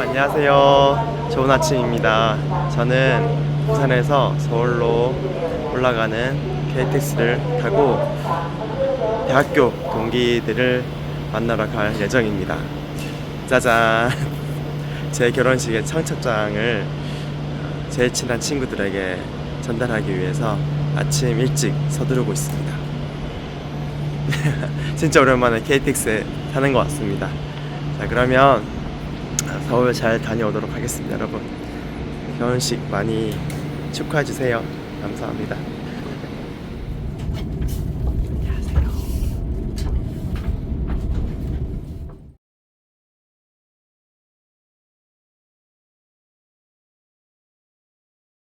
안녕하세요. 좋은 아침입니다. 저는 부산에서 서울로 올라가는 KTX를 타고 대학교 동기들을 만나러 갈 예정입니다. 짜잔! 제 결혼식의 청첩장을 제일 친한 친구들에게 전달하기 위해서 아침 일찍 서두르고 있습니다. 진짜 오랜만에 KTX에 타는 것 같습니다. 자, 그러면 서울 잘 다녀오도록 하겠습니다, 여러분. 결혼식 많이 축하해 주세요. 감사합니다.